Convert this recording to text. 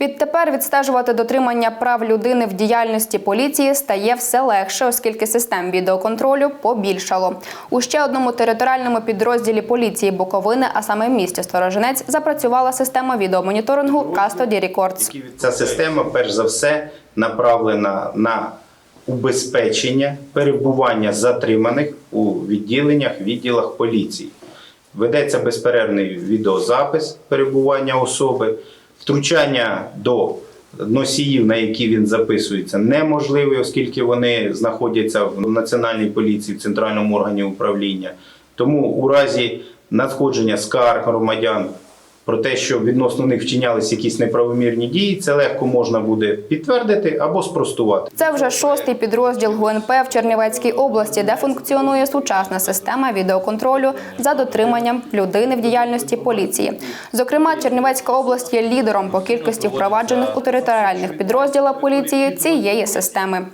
Відтепер відстежувати дотримання прав людини в діяльності поліції стає все легше, оскільки систем відеоконтролю побільшало. У ще одному територіальному підрозділі поліції Буковини, а саме в місті Сторожинець, запрацювала система відеомоніторингу Custody Records. Ця система, перш за все, направлена на убезпечення перебування затриманих у відділеннях, відділах поліції. Ведеться безперервний відеозапис перебування особи, втручання до носіїв, на які він записується, неможливе, оскільки вони знаходяться в національній поліції, в центральному органі управління. Тому у разі надходження скарг громадян про те, що відносно них вчинялись якісь неправомірні дії, це легко можна буде підтвердити або спростувати. Це вже шостий підрозділ ГУНП в Чернівецькій області, де функціонує сучасна система відеоконтролю за дотриманням людини в діяльності поліції. Зокрема, Чернівецька область є лідером по кількості впроваджених у територіальних підрозділах поліції цієї системи.